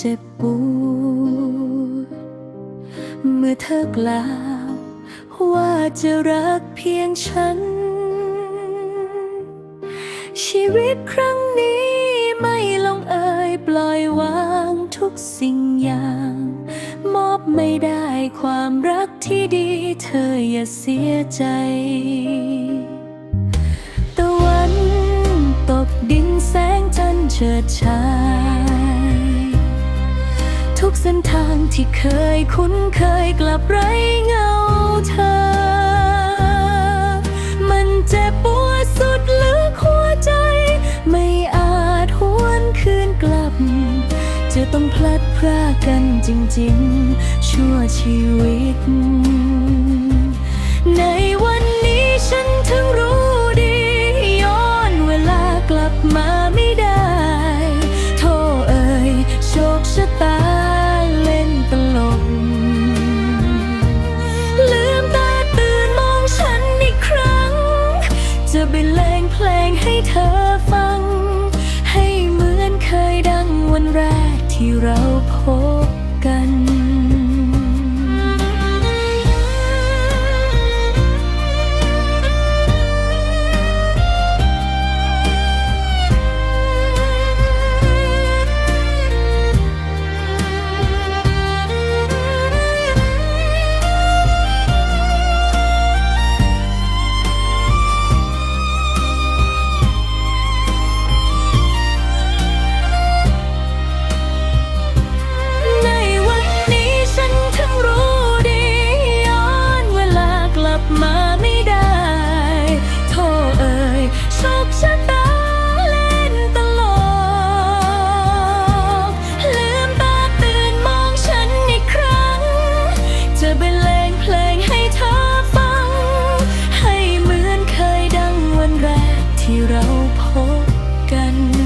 เจ็บปวด เมื่อเธอกล่าว ว่าจะรักเพียงฉัน ชีวิตครั้งนี้ไม่ลงเอยปล่อยวางทุกสิ่งอย่าง มอบไม่ได้ความรักที่ดีเธออย่าเสียใจตะวันตกดินแสงจันทร์เฉิดฉาย ทุกเส้นทางที่เคยคุ้นเคยกลับไร้เงาเธอ มันเจ็บปวดสุดลึกหัวใจ ไม่อาจหวนคืนกลับ จะต้องพลัดพรากกันจริงๆ ชั่วชีวิต ที่เราพบ ที่เราพบกัน